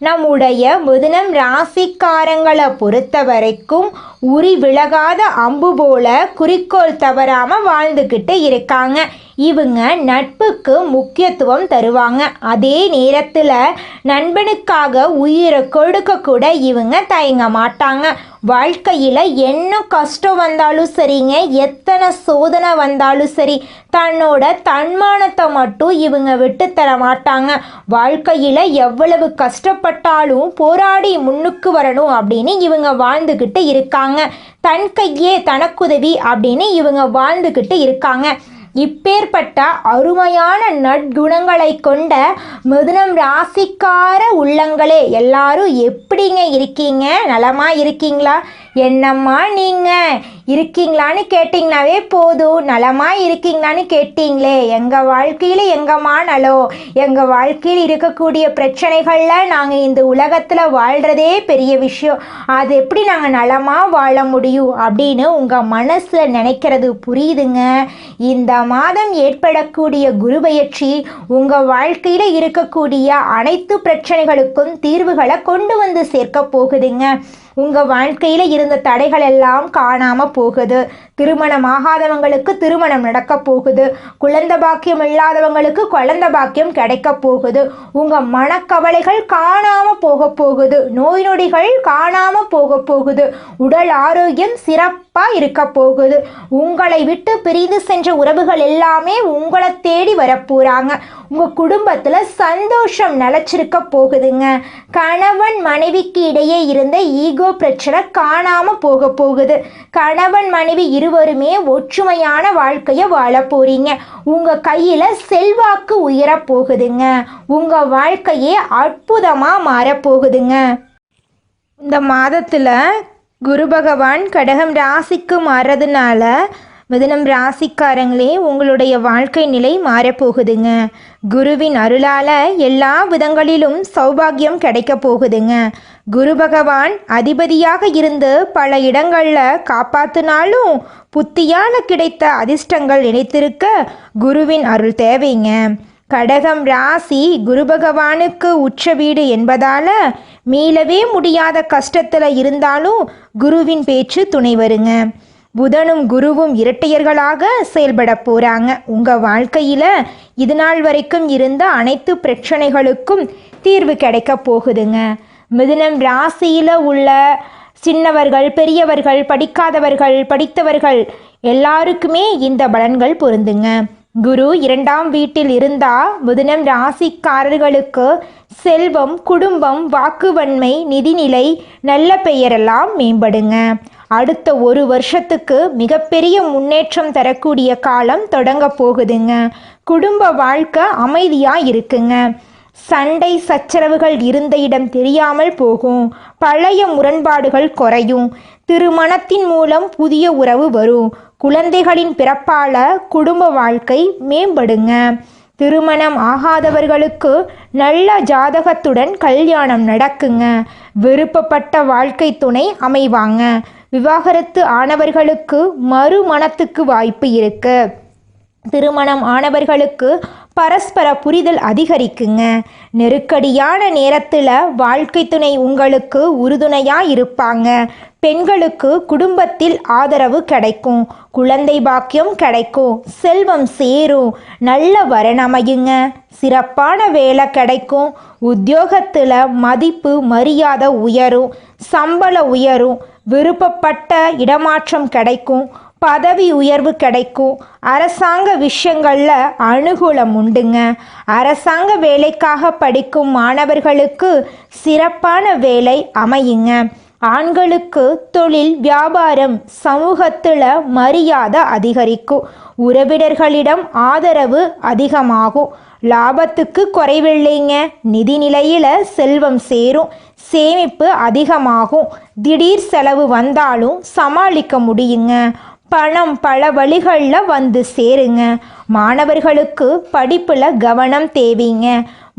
நம்முடைய மிதுனம் ராசிக்காரங்களை பொறுத்த வரைக்கும் உரி விலகாத அம்பு போல குறிக்கோள் தவறாமல் வாழ்ந்துக்கிட்டு இருக்காங்க. இவங்க நட்புக்கு முக்கியத்துவம் தருவாங்க. அதே நேரத்தில் நண்பனுக்காக உயிரை கொடுக்க கூட இவங்க தயங்க மாட்டாங்க. வாழ்க்கையில் என்ன கஷ்டம் வந்தாலும் சரிங்க எத்தனை சோதனை வந்தாலும் சரி தன்னோட தன்மானத்தை மட்டும் இவங்க விட்டு தர மாட்டாங்க. வாழ்க்கையில் எவ்வளவு கஷ்டப்பட்டாலும் போராடி முன்னுக்கு வரணும் அப்படின்னு இவங்க வாழ்ந்துக்கிட்டு இருக்காங்க. தன் கையே தனக்குதவி அப்படின்னு இவங்க வாழ்ந்துக்கிட்டு இருக்காங்க. இப்பேற்பட்ட அருமையான நற்குணங்களை கொண்ட மிதுனம் ராசிக்கார உள்ளங்களே எல்லாரும் எப்படிங்க இருக்கீங்க? நலமாக இருக்கீங்களா? என்னம்மா நீங்கள் இருக்கீங்களான்னு கேட்டிங்கனாவே போதும். நலமாக இருக்கீங்களான்னு கேட்டிங்களே. எங்கள் வாழ்க்கையில் எங்கம்மா நலம்? எங்கள் வாழ்க்கையில் இருக்கக்கூடிய பிரச்சனைகளில் நாங்கள் இந்த உலகத்தில் வாழ்கிறதே பெரிய விஷயம். அது எப்படி நாங்கள் நலமாக வாழ முடியும் அப்படின்னு உங்கள் மனசில் நினைக்கிறது புரியுதுங்க? இந்த மாதம் ஏற்படக்கூடிய குருபெயர்ச்சி உங்கள் வாழ்க்கையில் இருக்கக்கூடிய அனைத்து பிரச்சனைகளுக்கும் தீர்வுகளை கொண்டு வந்து சேர்க்க போகுதுங்க. உங்கள் வாழ்க்கையில் இருந்த தடைகள் எல்லாம் காணாம போகுது. திருமணம் ஆகாதவங்களுக்கு திருமணம் நடக்க போகுது. குழந்த பாக்கியம் இல்லாதவங்களுக்கு குழந்த பாக்கியம் கிடைக்க போகுது. உங்கள் மனக்கவலைகள் காணாமல் போக போகுது. நோய் நொடிகள் காணாமல் போக போகுது. உடல் ஆரோக்கியம் சிறப்பாக இருக்க போகுது. உங்களை விட்டு பிரிந்து சென்ற உறவுகள் எல்லாமே உங்களை தேடி வரப்போகிறாங்க உங்கள் குடும்பத்தில் சந்தோஷம் நிலச்சிருக்க போகுதுங்க. கணவன் மனைவிக்கு இடையே இருந்த ஈகோ பிரச்சனை காணாமல் போக போகுது. கணவன் மனைவி இரு இருவருமே ஒற்றுமையான வாழ்க்கையை வாழ போறீங்க உங்கள் கையில் செல்வாக்கு உயரப் போகுதுங்க உங்கள் வாழ்க்கையே அற்புதமாக மாறப்போகுதுங்க. இந்த மாதத்தில் குரு பகவான் கடகம் ராசிக்கு மாறுறதுனால மிதனம் ராசிக்காரங்களே உங்களுடைய வாழ்க்கை நிலை மாறப்போகுதுங்க. குருவின் அருளால் எல்லா விதங்களிலும் சௌபாகியம் கிடைக்க போகுதுங்க. குரு பகவான் அதிபதியாக இருந்து பல இடங்களில் காப்பாத்தினாலும் புத்தியான கிடைத்த அதிர்ஷ்டங்கள் நினைத்திருக்க குருவின் அருள் தேவைங்க. கடகம் ராசி குரு பகவானுக்கு உச்ச வீடு என்பதால மீளவே முடியாத கஷ்டத்தில் இருந்தாலும் குருவின் பேச்சு துணை வருங்க. புதனும் குருவும் இரட்டையர்களாக செயல்பட போகிறாங்க உங்கள் வாழ்க்கையில் இது நாள் வரைக்கும் இருந்த அனைத்து பிரச்சனைகளுக்கும் தீர்வு கிடைக்க போகுதுங்க. மிதுனம் ராசியில் உள்ள சின்னவர்கள் பெரியவர்கள் படிக்காதவர்கள் படித்தவர்கள் எல்லாருக்குமே இந்த பலன்கள் பொருந்துங்க. குரு இரண்டாம் வீட்டில் இருந்தா மிதுனம் ராசிக்காரர்களுக்கு செல்வம் குடும்பம் வாக்குவன்மை நிதிநிலை நல்ல பெயரெல்லாம் மேம்படுங்க. அடுத்த ஒரு வருஷத்துக்கு மிகப்பெரிய முன்னேற்றம் தரக்கூடிய காலம் தொடங்க போகுதுங்க. குடும்ப வாழ்க்கை அமைதியாக இருக்குங்க. சண்டை சச்சரவுகள் இருந்த இடம் தெரியாமல் போகும். பழைய முரண்பாடுகள் குறையும். திருமணத்தின் மூலம் புதிய உறவு வரும். குழந்தைகளின் பிறப்பால குடும்ப வாழ்க்கை மேம்படுங்க. திருமணம் ஆகாதவர்களுக்கு நல்ல ஜாதகத்துடன் கல்யாணம் நடக்குங்க. விருப்பப்பட்ட வாழ்க்கை துணை அமைவாங்க. விவாகரத்து ஆனவர்களுக்கு மறுமணத்துக்கு வாய்ப்பு இருக்கு. திருமணம் ஆனவர்களுக்கு பரஸ்பர புரிதல் அதிகரிக்குங்க. நெருக்கடியான நேரத்தில் வாழ்க்கை துணை உங்களுக்கு உறுதுணையாக இருப்பாங்க. பெண்களுக்கு குடும்பத்தில் ஆதரவு கிடைக்கும். குழந்தை பாக்கியம் கிடைக்கும். செல்வம் சேரும். நல்ல வரணமையுங்க சிறப்பான வேலை கிடைக்கும். உத்தியோகத்தில் மதிப்பு மரியாதை உயரும். சம்பள உயரும். விருப்பப்பட்ட இடமாற்றம் கிடைக்கும். பதவி உயர்வு கிடைக்கும். அரசாங்க விஷயங்களில் அனுகூலம் உண்டுங்க. அரசாங்க வேலைக்காக படிக்கும் மாணவர்களுக்கு சிறப்பான வேலை அமையுங்க. ஆண்களுக்கு தொழில் வியாபாரம் சமூகத்தில் மரியாதை அதிகரிக்கும். உறவினர்களிடம் ஆதரவு அதிகமாகும். லாபத்துக்கு குறைவில்லைங்க. நிதி நிலையில் செல்வம் சேரும். சேமிப்பு அதிகமாகும். திடீர் செலவு வந்தாலும் சமாளிக்க முடியுங்க. பணம் பல வழிகளில் வந்து சேருங்க. மாணவர்களுக்கு படிப்பில் கவனம் தேவைங்க.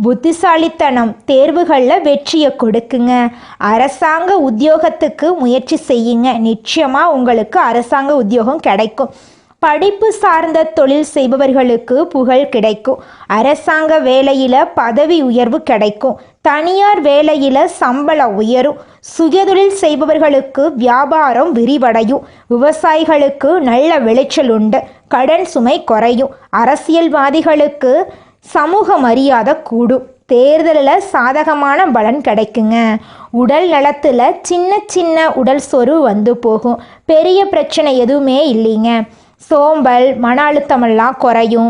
புத்திசாலித்தனம் தேர்வுகளில் வெற்றியை கொடுக்குங்க. அரசாங்க உத்தியோகத்துக்கு முயற்சி செய்யுங்க. நிச்சயமாக உங்களுக்கு அரசாங்க உத்தியோகம் கிடைக்கும். படிப்பு சார்ந்த தொழில் செய்பவர்களுக்கு புகழ் கிடைக்கும். அரசாங்க வேலையில் பதவி உயர்வு கிடைக்கும். தனியார் வேலையில் சம்பளம் உயரும். சுயதொழில் செய்பவர்களுக்கு வியாபாரம் விரிவடையும். விவசாயிகளுக்கு நல்ல விளைச்சல் உண்டு. கடன் சுமை குறையும். அரசியல்வாதிகளுக்கு சமூக மரியாதை கூடும். தேர்தலில் சாதகமான பலன் கிடைக்குங்க. உடல் நலத்தில் சின்ன சின்ன உடல் சொரு வந்து போகும். பெரிய பிரச்சனை எதுவுமே இல்லைங்க. சோம்பல் மன அழுத்தமெல்லாம் குறையும்.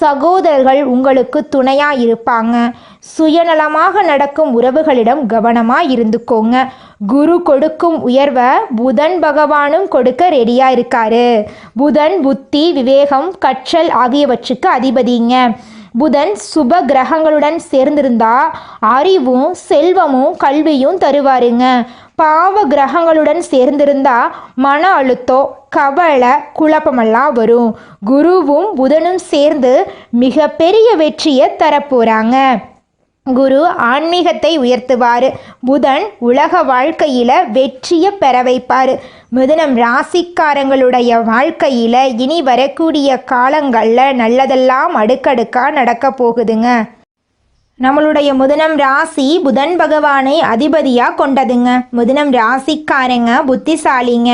சகோதரர்கள் உங்களுக்கு துணையாக இருப்பாங்க சுயநலமாக நடக்கும் உறவுகளிடம் கவனமாக இருந்துக்கோங்க. குரு கொடுக்கும் உயர்வை புதன் பகவானும் கொடுக்க ரெடியாக இருக்காரு புதன் புத்தி விவேகம் கற்றல் ஆகியவற்றுக்கு அதிபதிங்க. புதன் சுப கிரகங்களுடன் சேர்ந்திருந்தா அறிவும் செல்வமும் கல்வியும் தருவாருங்க. பாவ கிரகங்களுடன் சேர்ந்திருந்தா மன அழுத்தம் கவலை குழப்பமெல்லாம் வரும். குருவும் புதனும் சேர்ந்து மிகப்பெரிய வெற்றியை தரப்போகிறாங்க குரு ஆன்மீகத்தை உயர்த்துவார். புதன் உலக வாழ்க்கையில் வெற்றியை பெற வைப்பார். மிதுனம் ராசிக்காரங்களுடைய வாழ்க்கையில் இனி வரக்கூடிய காலங்களில் நல்லதெல்லாம் அடுக்கடுக்காக நடக்க போகுதுங்க. நம்மளுடைய முதனம் ராசி புதன் பகவானை அதிபதியாக கொண்டதுங்க. முதனம் ராசிக்காரங்க புத்திசாலிங்க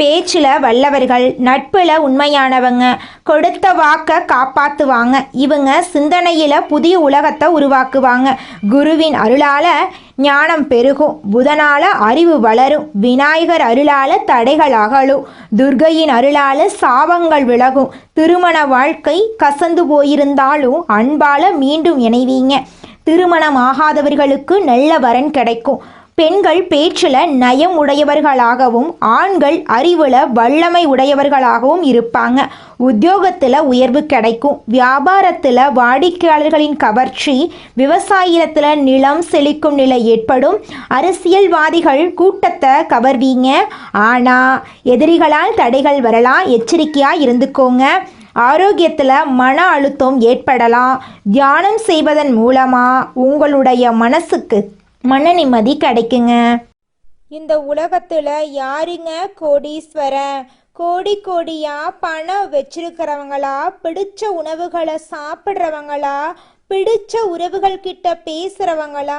பேச்சில் வல்லவர்கள் நட்பில் உண்மையானவங்க கொடுத்த வாக்கை காப்பாற்றுவாங்க இவங்க சிந்தனையில் புதிய உலகத்தை உருவாக்குவாங்க. குருவின் அருளால் ஞானம் பெருகும். புதனால அறிவு வளரும். விநாயகர் அருளால் தடைகள் அகலும். துர்கையின் அருளால் சாபங்கள் விலகும். திருமண வாழ்க்கை கசந்து போயிருந்தாலும் அன்பால் மீண்டும் இணைவீங்க. திருமணம் ஆகாதவர்களுக்கு நல்ல வரன் கிடைக்கும். பெண்கள் பேச்சில் நயம் உடையவர்களாகவும் ஆண்கள் அறிவில் வல்லமை உடையவர்களாகவும் இருப்பாங்க. உத்தியோகத்தில் உயர்வு கிடைக்கும். வியாபாரத்தில் வாடிக்கையாளர்களின் கவர்ச்சி விவசாயத்தில் நிலம் செழிக்கும் நிலை ஏற்படும். அரசியல்வாதிகள் கூட்டத்தை கவர்வீங்க. ஆனால் எதிரிகளால் தடைகள் வரலாம். எச்சரிக்கையாக இருந்துக்கோங்க. ஆரோக்கியத்தில் மன அழுத்தம் ஏற்படலாம். தியானம் செய்வதன் மூலமாக உங்களுடைய மனசுக்கு மன நிம்மதி கிடைக்குங்க. இந்த உலகத்தில் யாருங்க கோடீஸ்வரன்? கோடி கோடியாக பணம் வச்சிருக்கிறவங்களா? பிடிச்ச உணவுகளை சாப்பிட்றவங்களா? பிடிச்ச உறவுகள் கிட்ட பேசுகிறவங்களா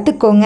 கற்றுக்கோங்க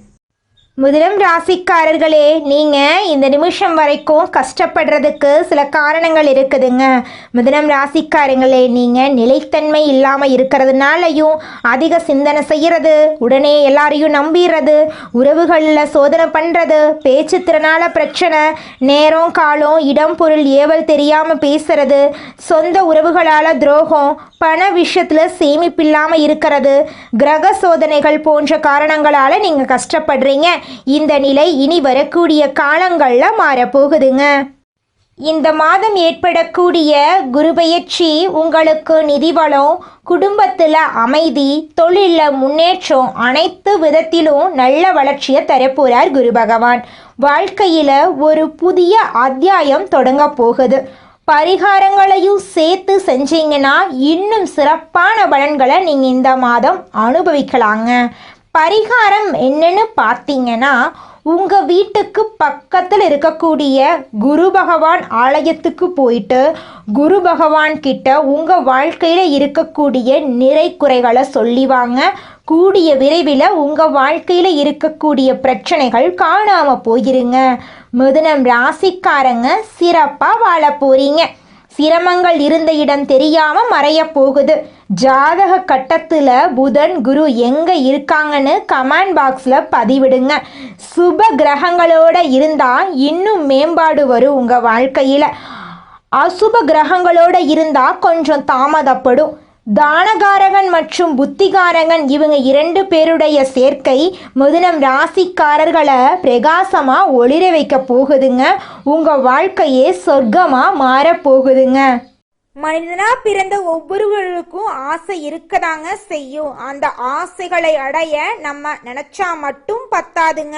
முதலம் ராசிக்காரர்களே நீங்கள் இந்த நிமிஷம் வரைக்கும் கஷ்டப்படுறதுக்கு சில காரணங்கள் இருக்குதுங்க. முதலம் ராசிக்காரங்களே நீங்கள் நிலைத்தன்மை இல்லாமல் இருக்கிறதுனாலையும் அதிக சிந்தனை செய்கிறது உடனே எல்லாரையும் நம்பிடுறது உறவுகளில் சோதனை பண்ணுறது பேச்சு திறனால் பிரச்சனை நேரம் காலம் இடம் பொருள் ஏவல் தெரியாமல் பேசுறது சொந்த உறவுகளால் துரோகம் பண விஷயத்தில் சேமிப்பில்லாமல் இருக்கிறது கிரக சோதனைகள் போன்ற காரணங்களால் நீங்கள் கஷ்டப்படுறீங்க. இந்த நிலை இனி வரக்கூடிய காலங்களில் மாறப்போகுதுங்க. இந்த மாதம் ஏற்படக்கூடிய குருபெயர்ச்சி உங்களுக்கு நிதிவளம் குடும்பத்தில் அமைதி தொழிலில் முன்னேற்றம் அனைத்து விதத்திலும் நல்ல வளர்ச்சியை தரப்போகிறார் குரு பகவான். வாழ்க்கையில் ஒரு புதிய அத்தியாயம் தொடங்க போகுது. பரிகாரங்களையும் சேர்த்து செஞ்சீங்கன்னா இன்னும் சிறப்பான பலன்களை நீங்கள் இந்த மாதம் அனுபவிக்கலாங்க. பரிகாரம் என்னன்னு பார்த்தீங்கன்னா உங்கள் வீட்டுக்கு பக்கத்தில் இருக்கக்கூடிய குரு பகவான் ஆலயத்துக்கு போயிட்டு குரு பகவான் கிட்ட உங்கள் வாழ்க்கையில் இருக்கக்கூடிய நிறை குறைகளை சொல்லி வாங்க கூடிய விரைவில் உங்கள் வாழ்க்கையில் இருக்கக்கூடிய பிரச்சனைகள் காணாமல் போயிருங்க. மிதுனம் ராசிக்காரங்க சிறப்பாக வாழ போகிறீங்க சிரமங்கள் இருந்த இடம் தெரியாம மறைய போகுது. ஜாதக கட்டத்தில் புதன் குரு எங்கே இருக்காங்கன்னு கமெண்ட் பாக்ஸில் பதிவிடுங்க. சுப கிரகங்களோட இருந்தால் இன்னும் மேம்பாடு வரும் உங்கள் வாழ்க்கையில். அசுப கிரகங்களோட இருந்தால் கொஞ்சம் தாமதப்படும். தானகாரகன் மற்றும் புத்திகாரகன் இவங்க இரண்டு பேருடைய சேர்க்கை முதலம் ராசிக்காரர்களை பிரகாசமாக ஒளிர வைக்க போகுதுங்க. உங்கள் வாழ்க்கையே சொர்க்கமாக மாறப்போகுதுங்க. மனிதனாக பிறந்த ஒவ்வொருவருக்கும் ஆசை இருக்கதாங்க செய்யும். அந்த ஆசைகளை அடைய நம்ம நினச்சா மட்டும் பத்தாதுங்க.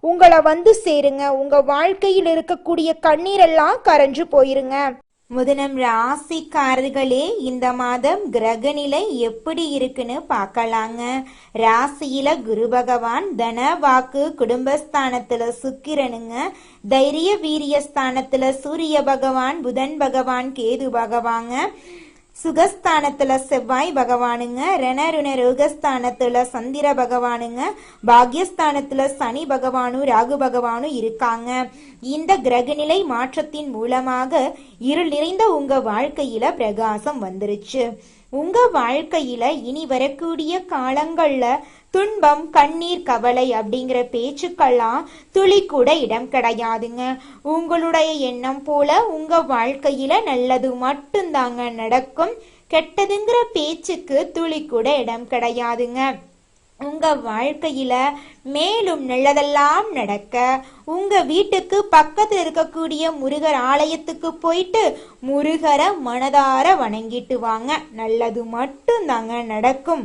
உங்களை வந்து சேருங்க. உங்க வாழ்க்கையில் இருக்கக்கூடிய கண்ணீரெல்லாம் கரைஞ்சு போயிருங்க. முதனம் ராசிக்காரர்களே இந்த மாதம் கிரகநிலை எப்படி இருக்குன்னு பார்க்கலாங்க. ராசியில குரு பகவான் தன வாக்கு குடும்பஸ்தானத்துல சுக்கிரனுங்க. தைரிய வீரிய ஸ்தானத்துல சூரிய பகவான் புதன் பகவான் கேது பகவாங்க. சுகஸ்தானத்துல செவ்வாய் பகவானுங்க ரணருண ரோகஸ்தானத்துல சந்திர பகவானுங்க பாக்யஸ்தானத்துல சனி பகவானும் ராகு பகவானும் இருக்காங்க. இந்த கிரகநிலை மாற்றத்தின் மூலமாக இருள் நிறைந்த உங்க வாழ்க்கையில பிரகாசம் வந்துருச்சு. உங்கள் வாழ்க்கையில் இனி வரக்கூடிய காலங்களில் துன்பம் கண்ணீர் கவலை அப்படிங்கிற பேச்சுக்கெல்லாம் துளி கூட இடம் கிடையாதுங்க. உங்களுடைய எண்ணம் போல உங்கள் வாழ்க்கையில் நல்லது மட்டும்தாங்க நடக்கும். கெட்டதுங்கிற பேச்சுக்கு துளி கூட இடம் கிடையாதுங்க. உங்கள் வாழ்க்கையில் மேலும் நல்லதெல்லாம் நடக்க உங்கள் வீட்டுக்கு பக்கத்தில் இருக்கக்கூடிய முருகர் ஆலயத்துக்கு போயிட்டு முருகரை மனதார வணங்கிட்டு வாங்க. நல்லது மட்டும்தாங்க நடக்கும்.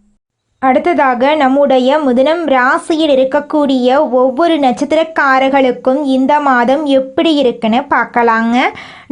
அடுத்ததாக நம்முடைய முதனம் ராசியில் இருக்கக்கூடிய ஒவ்வொரு நட்சத்திரக்காரர்களுக்கும் இந்த மாதம் எப்படி இருக்குன்னு பார்க்கலாங்க.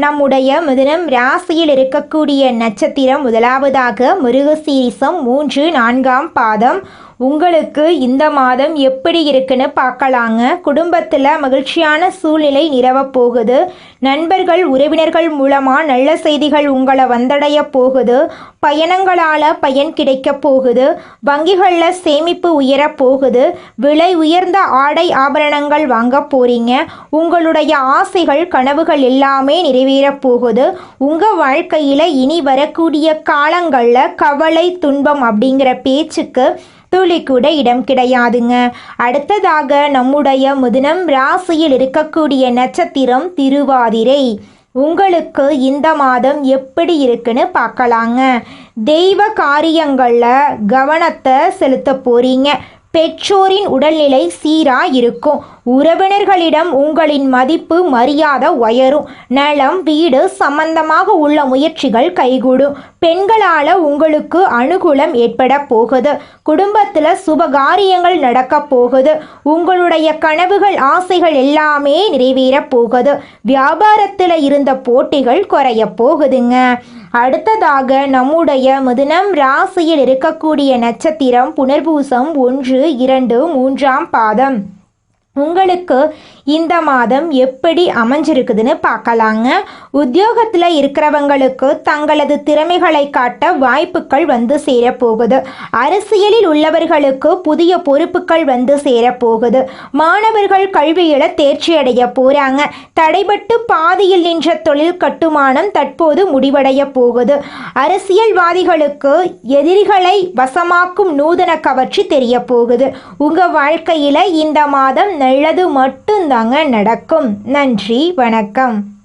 நம்முடைய மிதுனம் ராசியில் இருக்கக்கூடிய நட்சத்திரம் முதலாவதாக மிருகசீரிசம் மூன்று நான்காம் பாதம். உங்களுக்கு இந்த மாதம் எப்படி இருக்குன்னு பார்க்கலாங்க. குடும்பத்தில் மகிழ்ச்சியான சூழ்நிலை நிறவப் போகுது. நண்பர்கள் உறவினர்கள் மூலமாக நல்ல செய்திகள் உங்களை வந்தடைய போகுது. பயணங்களால் பயன் கிடைக்க போகுது. வங்கிகளில் சேமிப்பு உயரப் போகுது. விலை உயர்ந்த ஆடை ஆபரணங்கள் வாங்க போகிறீங்க உங்களுடைய ஆசைகள் கனவுகள் எல்லாமே நிறைவேறப் போகுது உங்கள் வாழ்க்கையில் இனி வரக்கூடிய காலங்களில் கவலை துன்பம் அப்படிங்கிற பேச்சுக்கு துளி கூட இடம் கிடையாதுங்க. அடுத்ததாக நம்முடைய முதனம் ராசியில் இருக்கக்கூடிய நட்சத்திரம் திருவாதிரை. உங்களுக்கு இந்த மாதம் எப்படி இருக்குன்னு பார்க்கலாங்க. தெய்வ காரியங்களில் கவனத்தை செலுத்த போறீங்க. பெற்றோரின் உடல்நிலை சீராக இருக்கும். உறவினர்களிடம் உங்களின் மதிப்பு மரியாதை உயரும். நலம் வீடு சம்பந்தமாக உள்ள முயற்சிகள் கைகூடும். பெண்களால் உங்களுக்கு அனுகூலம் ஏற்பட போகுது. குடும்பத்தில் சுபகாரியங்கள் நடக்க போகுது. உங்களுடைய கனவுகள் ஆசைகள் எல்லாமே நிறைவேறப் போகுது. வியாபாரத்தில் இருந்த போட்டிகள் குறைய போகுதுங்க. அடுத்ததாக நம்முடைய மிதுனம் ராசியில் இருக்கக்கூடிய நட்சத்திரம் புனர்பூசம் ஒன்று இரண்டு மூன்றாம் பாதம். உங்களுக்கு இந்த மாதம் எப்படி அமைஞ்சிருக்குதுன்னு பார்க்கலாங்க. உத்தியோகத்தில் இருக்கிறவங்களுக்கு தங்களது திறமைகளை காட்ட வாய்ப்புகள் வந்து சேரப்போகுது. அரசியலில் உள்ளவர்களுக்கு புதிய பொறுப்புகள் வந்து சேரப்போகுது. மாணவர்கள் கல்வியில் தேர்ச்சி அடைய போகிறாங்க தடைபட்டு பாதியில் நின்ற தொழில் கட்டுமானம் தற்போது முடிவடைய போகுது. அரசியல்வாதிகளுக்கு எதிரிகளை வசமாக்கும் நூதன கவர்ச்சி தெரிய போகுது. உங்கள் வாழ்க்கையில் இந்த மாதம் நல்லது மட்டும்தாங்க நடக்கும். நன்றி வணக்கம்.